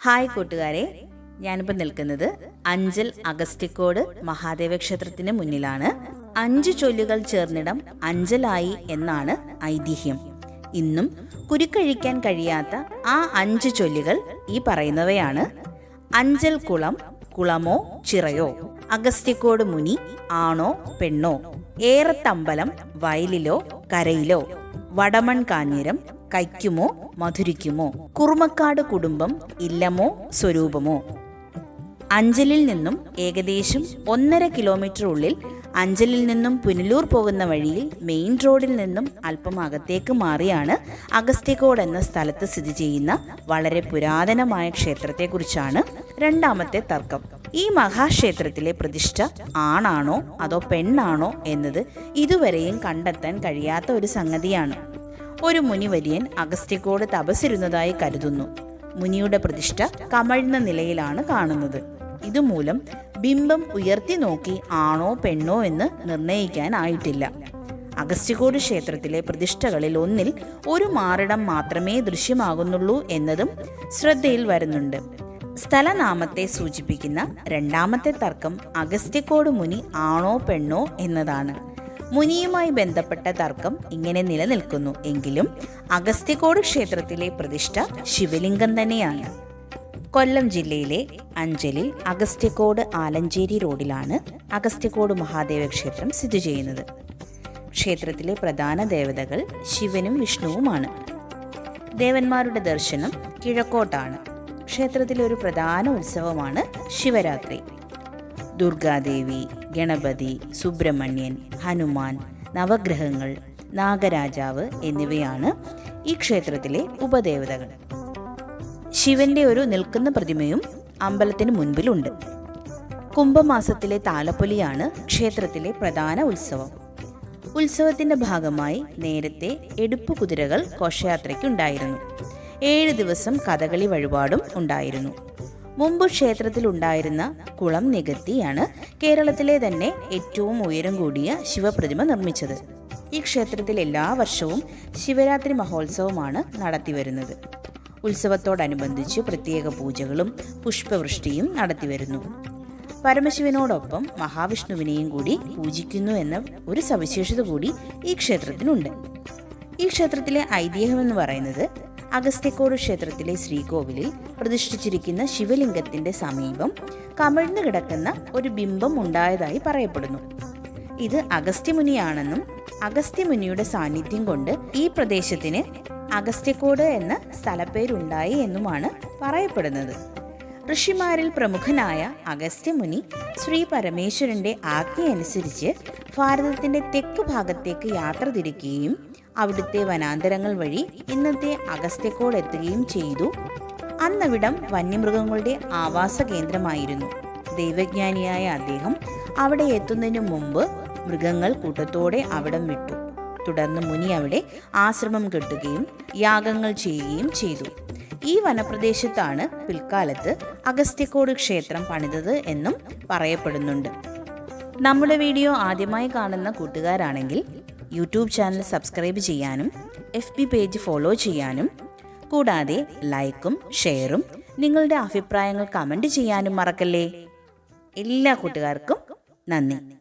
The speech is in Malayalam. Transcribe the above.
ഹായ് കൂട്ടുകാരെ. ഞാനിപ്പോൾ നിൽക്കുന്നത് അഞ്ചൽ അഗസ്റ്റിക്കോട് മഹാദേവ ക്ഷേത്രത്തിന് മുന്നിലാണ്. അഞ്ച് ചൊല്ലുകൾ ചേർന്നിടം അഞ്ചലായി എന്നാണ് ഐതിഹ്യം. ഇന്നും കുരുക്കഴിക്കാൻ കഴിയാത്ത ആ അഞ്ച് ചൊല്ലുകൾ ഈ പറയുന്നവയാണ്. അഞ്ചൽ കുളം കുളമോ ചിറയോ അഗസ്റ്റിക്കോട് മുനി ആണോ പെണ്ണോ ഏറത്തമ്പലം വയലിലോ കരയിലോ വടമൺ കാഞ്ഞിരം കൈക്കുമോ മധുരിക്കുമോ കുറുമക്കാട് കുടുംബം ഇല്ലമോ സ്വരൂപമോ? അഞ്ചലിൽ നിന്നും ഏകദേശം ഒന്നര കിലോമീറ്റർ ഉള്ളിൽ അഞ്ചലിൽ നിന്നും പുനലൂർ പോകുന്ന വഴിയിൽ മെയിൻ റോഡിൽ നിന്നും അല്പം അകത്തേക്ക് മാറിയാണ് അഗസ്ത്യകോട് എന്ന സ്ഥലത്ത് സ്ഥിതി ചെയ്യുന്ന വളരെ പുരാതനമായ ക്ഷേത്രത്തെക്കുറിച്ചാണ് രണ്ടാമത്തെ തർക്കം. ഈ മഹാക്ഷേത്രത്തിലെ പ്രതിഷ്ഠ ആണാണോ അതോ പെണ്ണാണോ എന്നത് ഇതുവരെയും കണ്ടെത്താൻ കഴിയാത്ത ഒരു സംഗതിയാണ്. ഒരു മുനിവര്യൻ അഗസ്ത്യക്കോട് തപസിരുന്നതായി കരുതുന്നു. മുനിയുടെ പ്രതിഷ്ഠ കമഴ്ന്ന നിലയിലാണ് കാണുന്നത്. ഇതുമൂലം ബിംബം ഉയർത്തി നോക്കി ആണോ പെണ്ണോ എന്ന് നിർണയിക്കാനായിട്ടില്ല. അഗസ്ത്യകോട് ക്ഷേത്രത്തിലെ പ്രതിഷ്ഠകളിൽ ഒന്നിൽ ഒരു മാറിടം മാത്രമേ ദൃശ്യമാകുന്നുള്ളൂ എന്നതും ശ്രദ്ധയിൽ വരുന്നുണ്ട്. സ്ഥലനാമത്തെ സൂചിപ്പിക്കുന്ന രണ്ടാമത്തെ തർക്കം അഗസ്ത്യക്കോട് മുനി ആണോ പെണ്ണോ എന്നതാണ്. മുനിയുമായി ബന്ധപ്പെട്ട തർക്കം ഇങ്ങനെ നിലനിൽക്കുന്നു. എങ്കിലും അഗസ്ത്യകോട് ക്ഷേത്രത്തിലെ പ്രതിഷ്ഠ ശിവലിംഗം തന്നെയാണ്. കൊല്ലം ജില്ലയിലെ അഞ്ചലിൽ അഗസ്ത്യകോട് ആലഞ്ചേരി റോഡിലാണ് അഗസ്ത്യകോട് മഹാദേവ ക്ഷേത്രം സ്ഥിതി ചെയ്യുന്നത്. ക്ഷേത്രത്തിലെ പ്രധാന ദേവതകൾ ശിവനും വിഷ്ണുവുമാണ്. ദേവന്മാരുടെ ദർശനം കിഴക്കോട്ടാണ്. ക്ഷേത്രത്തിലെ ഒരു പ്രധാന ഉത്സവമാണ് ശിവരാത്രി. ദുർഗാദേവി ഗണപതി സുബ്രഹ്മണ്യൻ ഹനുമാൻ നവഗ്രഹങ്ങൾ നാഗരാജാവ് എന്നിവയാണ് ഈ ക്ഷേത്രത്തിലെ ഉപദേവതകൾ. ശിവന്റെ ഒരു നിൽക്കുന്ന പ്രതിമയും അമ്പലത്തിന് മുൻപിലുണ്ട്. കുംഭമാസത്തിലെ താലപ്പൊലിയാണ് ക്ഷേത്രത്തിലെ പ്രധാന ഉത്സവം. ഉത്സവത്തിന്റെ ഭാഗമായി നേരത്തെ എടുപ്പ് കുതിരകൾ ഘോഷയാത്രയ്ക്കുണ്ടായിരുന്നു ഏഴ് ദിവസം കഥകളി വഴിപാടും ഉണ്ടായിരുന്നു. മുമ്പ് ക്ഷേത്രത്തിൽ ഉണ്ടായിരുന്ന കുളം നികത്തിയാണ് കേരളത്തിലെ തന്നെ ഏറ്റവും ഉയരം കൂടിയ ശിവപ്രതിമ നിർമ്മിച്ചത്. ഈ ക്ഷേത്രത്തിൽ എല്ലാ വർഷവും ശിവരാത്രി മഹോത്സവമാണ് നടത്തിവരുന്നത് ഉത്സവത്തോടനുബന്ധിച്ച് പ്രത്യേക പൂജകളും പുഷ്പവൃഷ്ടിയും നടത്തിവരുന്നു പരമശിവനോടൊപ്പം മഹാവിഷ്ണുവിനെയും കൂടി പൂജിക്കുന്നു എന്ന ഒരു സവിശേഷത കൂടി ഈ ക്ഷേത്രത്തിനുണ്ട്. ഈ ക്ഷേത്രത്തിലെ ഐതിഹ്യം എന്ന് പറയുന്നത് അഗസ്ത്യക്കോട് ക്ഷേത്രത്തിലെ ശ്രീകോവിലിൽ പ്രതിഷ്ഠിച്ചിരിക്കുന്ന ശിവലിംഗത്തിന്റെ സമീപം കമിഴ്ന്നു കിടക്കുന്ന ഒരു ബിംബം ഉണ്ടായതായി പറയപ്പെടുന്നു. ഇത് അഗസ്ത്യമുനിയാണെന്നും അഗസ്ത്യമുനിയുടെ സാന്നിധ്യം കൊണ്ട് ഈ പ്രദേശത്തിന് അഗസ്ത്യക്കോട് എന്ന സ്ഥലപ്പേരുണ്ടായി എന്നുമാണ് പറയപ്പെടുന്നത്. ഋഷിമാരിൽ പ്രമുഖനായ അഗസ്ത്യമുനി ശ്രീ പരമേശ്വരന്റെ ആജ്ഞയനുസരിച്ച് ഭാരതത്തിന്റെ തെക്ക് ഭാഗത്തേക്ക് യാത്ര തിരിക്കുകയും അവിടുത്തെ വനാന്തരങ്ങൾ വഴി ഇന്നത്തെ അഗസ്ത്യക്കോൾ എത്തുകയും ചെയ്തു. അന്നവിടം വന്യമൃഗങ്ങളുടെ ആവാസ കേന്ദ്രമായിരുന്നു. ദൈവജ്ഞാനിയായ അദ്ദേഹം അവിടെ എത്തുന്നതിനു മുമ്പ് മൃഗങ്ങൾ കൂട്ടത്തോടെ അവിടം വിട്ടു. തുടർന്ന് മുനി അവിടെ ആശ്രമം കെട്ടുകയും യാഗങ്ങൾ ചെയ്യുകയും ചെയ്തു. ഈ വനപ്രദേശത്താണ് പിൽക്കാലത്ത് അഗസ്ത്യക്കോട് ക്ഷേത്രം പണിതത് എന്നും പറയപ്പെടുന്നുണ്ട്. നമ്മുടെ വീഡിയോ ആദ്യമായി കാണുന്ന കൂട്ടുകാരാണെങ്കിൽ യൂട്യൂബ് ചാനൽ സബ്സ്ക്രൈബ് ചെയ്യാനും എഫ് ബി പേജ് ഫോളോ ചെയ്യാനും. കൂടാതെ ലൈക്കും ഷെയറും നിങ്ങളുടെ അഭിപ്രായങ്ങൾ കമന്റ് ചെയ്യാനും മറക്കല്ലേ? എല്ലാ കൂട്ടുകാർക്കും നന്ദി.